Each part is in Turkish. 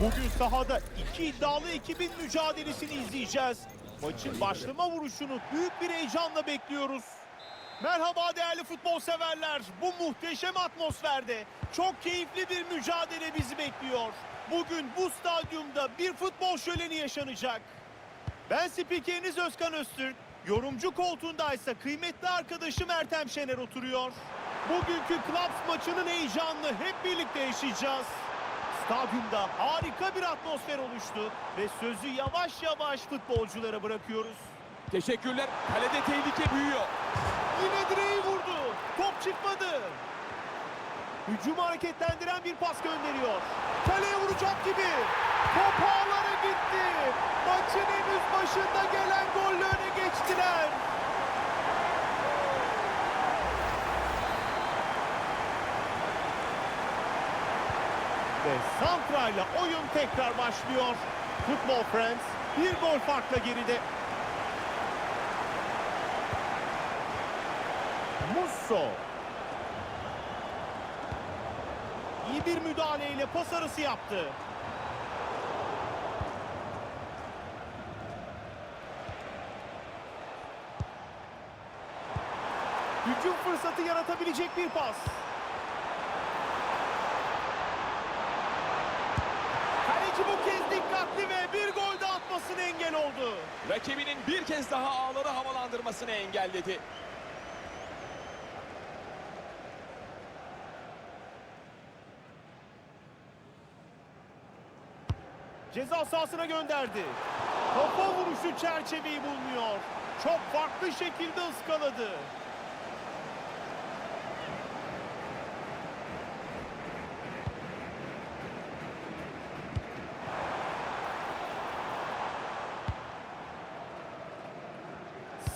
Bugün sahada iki iddialı ekibin mücadelesini izleyeceğiz. Maçın başlama vuruşunu büyük bir heyecanla bekliyoruz. Merhaba değerli futbol severler. Bu muhteşem atmosferde çok keyifli bir mücadele bizi bekliyor. Bugün bu stadyumda bir futbol şöleni yaşanacak. Ben spikeriniz Özkan Öztürk. Yorumcu koltuğundaysa kıymetli arkadaşım Ertem Şener oturuyor. Bugünkü Clubs maçının heyecanını hep birlikte yaşayacağız. Stadyumda harika bir atmosfer oluştu ve sözü yavaş yavaş futbolculara bırakıyoruz. Teşekkürler. Kalede tehlike büyüyor. Yine direği vurdu. Top çıkmadı. Hücumu hareketlendiren bir pas gönderiyor. Kaleye vuracak gibi. Top ağlara gitti. Maçın henüz başında gelen golle öne geçtiler. Ve Santra'yla oyun tekrar başlıyor. Football Friends bir gol farkla geride. Musso. İyi bir müdahaleyle pas arası yaptı. Hücum fırsatı yaratabilecek bir pas. Kaleci bu kez dikkatli ve bir gol de atmasına engel oldu. Rakibinin bir kez daha ağları havalandırmasını engelledi. Ceza sahasına gönderdi. Topa vuruşu çerçeveyi bulmuyor. Çok farklı şekilde ıskaladı.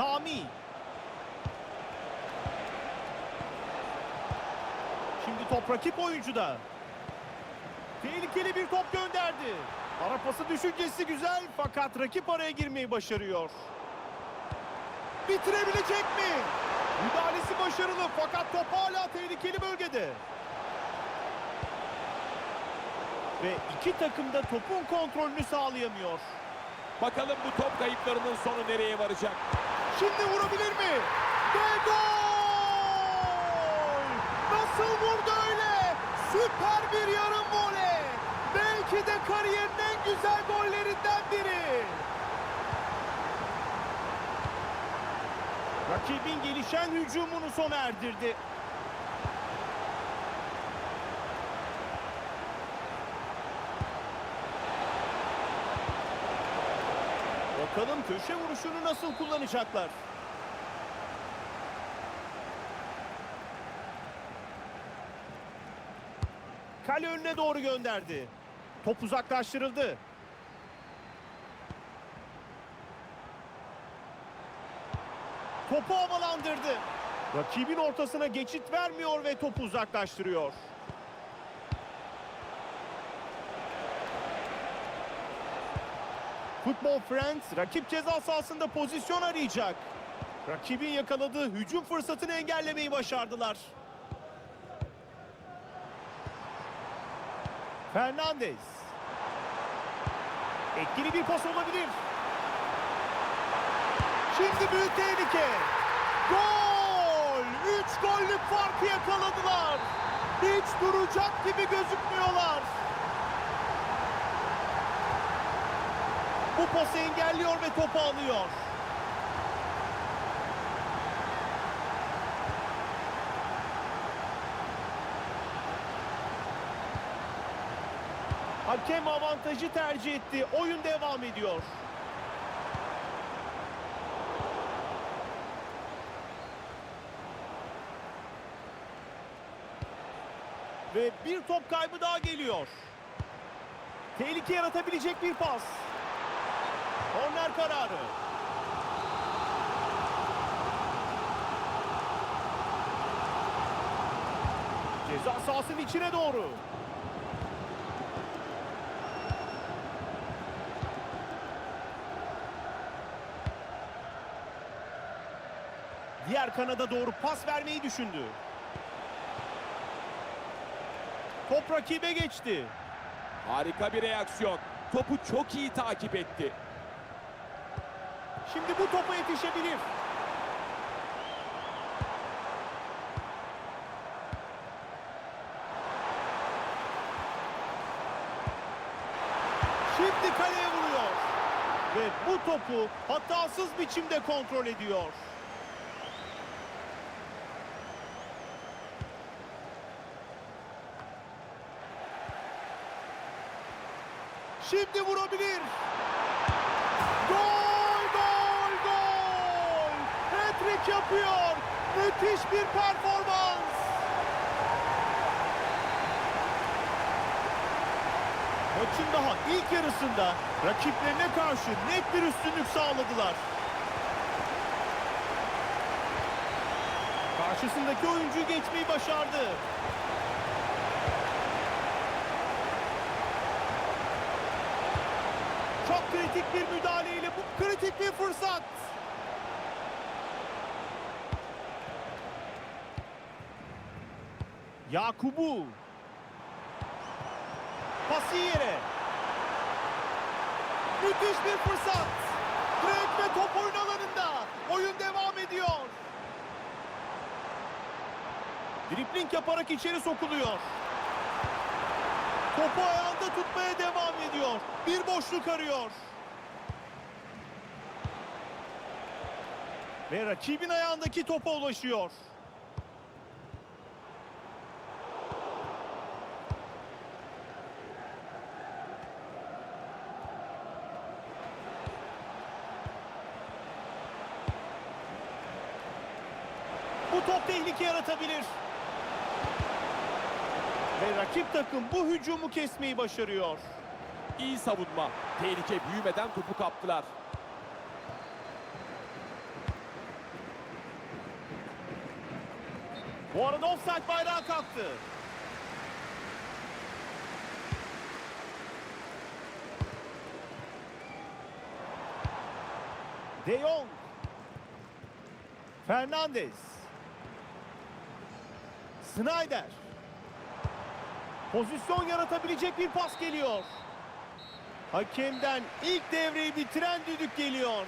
Sami. Şimdi top rakip oyuncuda. Tehlikeli bir top gönderdi. Ara pası düşüncesi güzel fakat rakip araya girmeyi başarıyor. Bitirebilecek mi? Müdahalesi başarılı fakat top hala tehlikeli bölgede. Ve iki takım da topun kontrolünü sağlayamıyor. Bakalım bu top kayıplarının sonu nereye varacak? Şimdi vurabilir mi? Ve gol! Nasıl vurdu öyle? Süper bir yarım voley. Belki de kariyerin en güzel gollerinden biri. Rakibin gelişen hücumunu sona erdirdi. Bakalım köşe vuruşunu nasıl kullanacaklar? Kale önüne doğru gönderdi. Top uzaklaştırıldı. Topu havalandırdı. Rakibin ortasına geçit vermiyor ve topu uzaklaştırıyor. Futbol Friends rakip ceza sahasında pozisyon arayacak. Rakibin yakaladığı hücum fırsatını engellemeyi başardılar. Fernandez. Etkili bir pas olabilir. Şimdi büyük tehlike. Gol! Üç gollük farkı yakaladılar. Hiç duracak gibi gözükmüyorlar. Bu pası engelliyor ve topu alıyor. Hakem avantajı tercih etti. Oyun devam ediyor. Ve bir top kaybı daha geliyor. Tehlike yaratabilecek bir pas. Korner kararı. Ceza sahasının içine doğru. Diğer kanada doğru pas vermeyi düşündü. Top rakibe geçti. Harika bir reaksiyon. Topu çok iyi takip etti. Şimdi bu topa yetişebilir. Şimdi kaleye vuruyor. Ve bu topu hatasız biçimde kontrol ediyor. Şimdi vurabilir. Hat-trick yapıyor. Müthiş bir performans. Maçın daha ilk yarısında rakiplerine karşı net bir üstünlük sağladılar. Karşısındaki oyuncuyu geçmeyi başardı. Çok kritik bir müdahaleyle bu kritik bir fırsat. Yakubu. Pası yere. Müthiş bir fırsat. Direkt ve top oyun alanında. Oyun devam ediyor. Dripling yaparak içeri sokuluyor. Topu ayağında tutmaya devam ediyor. Bir boşluk arıyor. Ve rakibin ayağındaki topa ulaşıyor. Bu top tehlike yaratabilir. Ve rakip takım bu hücumu kesmeyi başarıyor. İyi savunma. Tehlike büyümeden topu kaptılar. Bu arada offside bayrağı kalktı. De Jong. Fernandez. Snyder. Pozisyon yaratabilecek bir pas geliyor. Hakemden ilk devreyi bitiren düdük geliyor.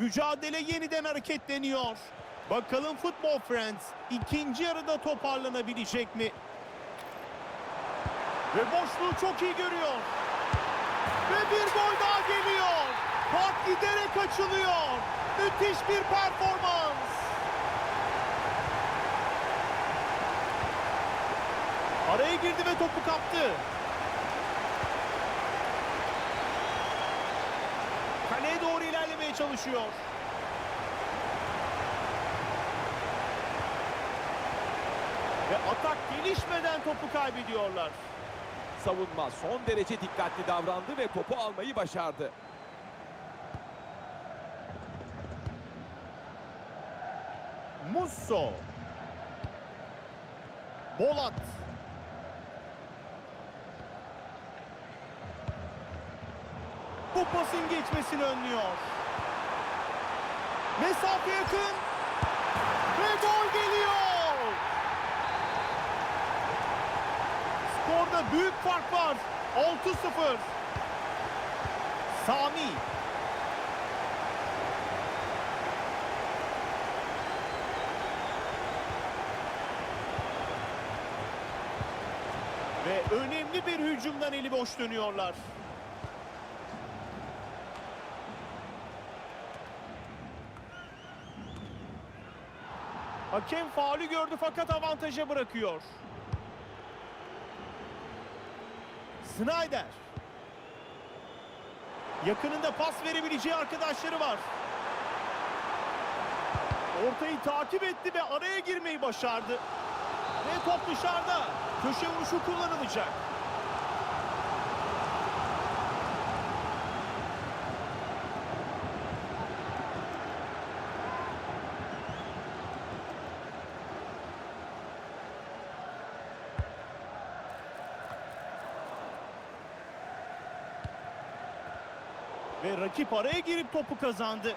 Mücadele yeniden hareketleniyor. Bakalım Football Friends ikinci yarıda toparlanabilecek mi? Ve boşluğu çok iyi görüyor. Ve bir gol daha geliyor. Fark giderek açılıyor. Müthiş bir performans. Araya girdi ve topu kaptı. Doğru ilerlemeye çalışıyor. Ve atak gelişmeden topu kaybediyorlar. Savunma son derece dikkatli davrandı ve topu almayı başardı. Musso. Bolat. Bu pasın geçmesini önlüyor. Mesafe yakın. Ve gol geliyor. Skorda büyük fark var. 6-0. Sami. Ve önemli bir hücumdan eli boş dönüyorlar. Hakem faulü gördü fakat avantaja bırakıyor. Snyder. Yakınında pas verebileceği arkadaşları var. Ortayı takip etti ve araya girmeyi başardı. Ve top dışarıda. Köşe vuruşu kullanılacak. Ve rakip araya girip topu kazandı.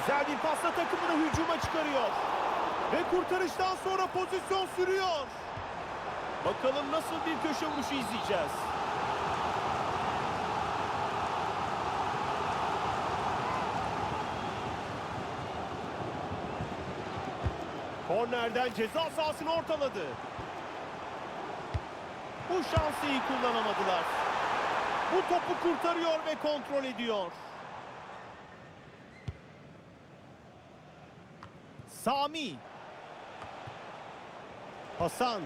Güzel bir pasla takımını hücuma çıkarıyor. Ve kurtarıştan sonra pozisyon sürüyor. Bakalım nasıl bir köşe vuruşu izleyeceğiz. Kornerden ceza sahasını ortaladı. Bu şansı iyi kullanamadılar. Bu topu kurtarıyor ve kontrol ediyor. Sami. Hasan.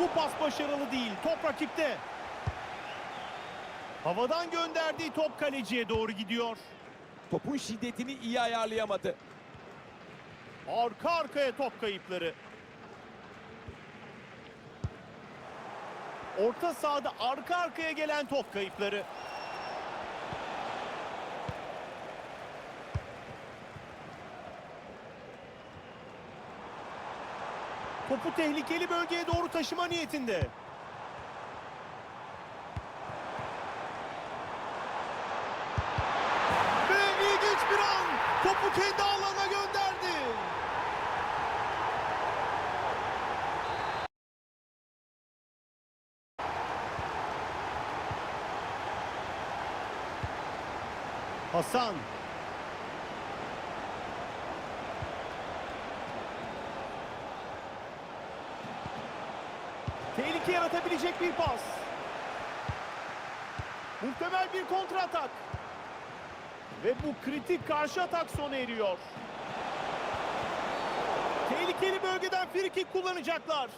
Bu pas başarılı değil. Top rakipte. Havadan gönderdiği top kaleciye doğru gidiyor. Topun şiddetini iyi ayarlayamadı. Arka arkaya top kayıpları. Orta sahada arka arkaya gelen top kayıpları. Topu tehlikeli bölgeye doğru taşıma niyetinde. Ve ilginç bir an. Topu kendi alana gönderdi. Hasan. Tehlike yaratabilecek bir pas. Muhtemel bir kontra atak. Ve bu kritik karşı atak sona eriyor. Tehlikeli bölgeden frikik kullanacaklar.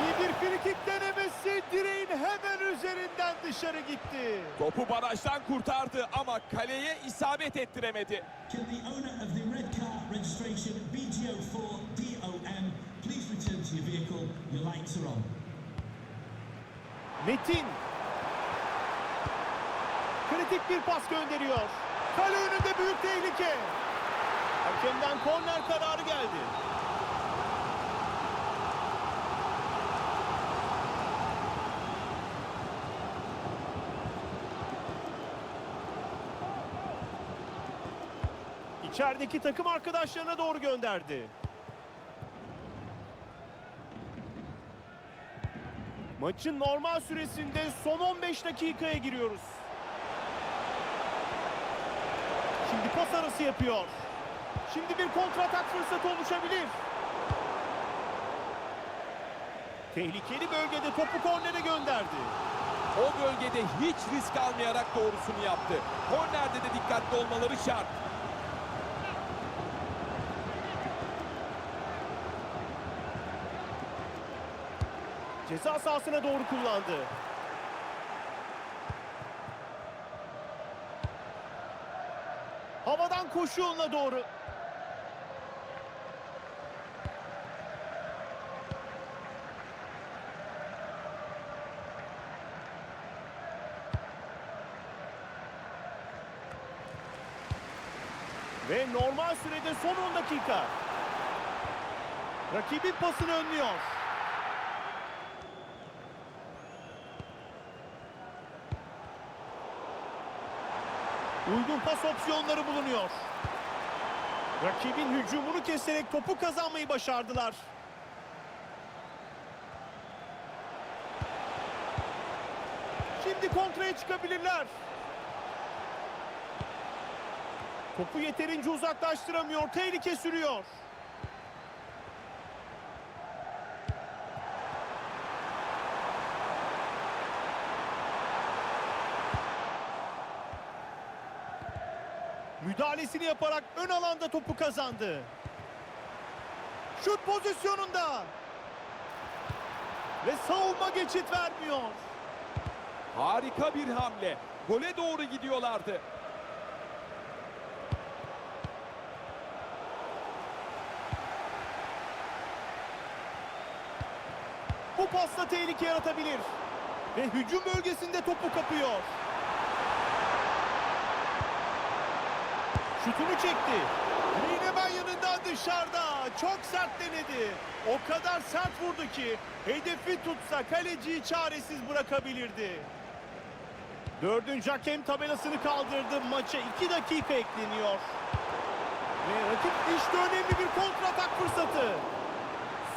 İyi bir frikik denemesi direğin hemen üzerinden dışarı gitti. Topu barajdan kurtardı ama kaleye isabet ettiremedi. Can the owner of the red car registration BGO4DOM please return to your vehicle? Your lights are on. Metin. Kritik bir pas gönderiyor. Kale önünde büyük tehlike. Hakemden korner kararı geldi. İçerideki takım arkadaşlarına doğru gönderdi. Maçın normal süresinde son 15 dakikaya giriyoruz. Şimdi pas arası yapıyor. Şimdi bir kontratak fırsatı oluşabilir. Tehlikeli bölgede topu kornere gönderdi. O bölgede hiç risk almayarak doğrusunu yaptı. Kornerde de dikkatli olmaları şart. Ceza sahasına doğru kullandı. Havadan koşu yoluna doğru. Ve normal sürede son 10 dakika. Rakibin pasını önlüyor. Uygun pas opsiyonları bulunuyor. Rakibin hücumunu keserek topu kazanmayı başardılar. Şimdi kontraya çıkabilirler. Topu yeterince uzaklaştıramıyor. Tehlike sürüyor. Müdahalesini yaparak ön alanda topu kazandı. Şut pozisyonunda. Ve savunma geçit vermiyor. Harika bir hamle. Gole doğru gidiyorlardı. Bu pasla tehlike yaratabilir. Ve hücum bölgesinde topu kapıyor. Şutunu çekti. Linemen yanından dışarıda. Çok sert denedi. O kadar sert vurdu ki hedefi tutsa kaleciyi çaresiz bırakabilirdi. Dördüncü hakem tabelasını kaldırdı. Maça iki dakika ekleniyor. Ve rakip işte önemli bir kontratak fırsatı.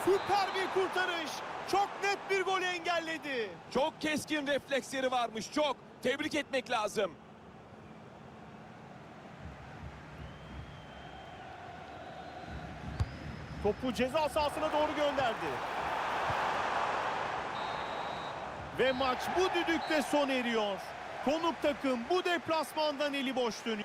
Süper bir kurtarış. Çok net bir golü engelledi. Çok keskin refleksleri varmış çok. Tebrik etmek lazım. Topu ceza sahasına doğru gönderdi. Ve maç bu düdükle sona eriyor. Konuk takım bu deplasmandan eli boş dönüyor.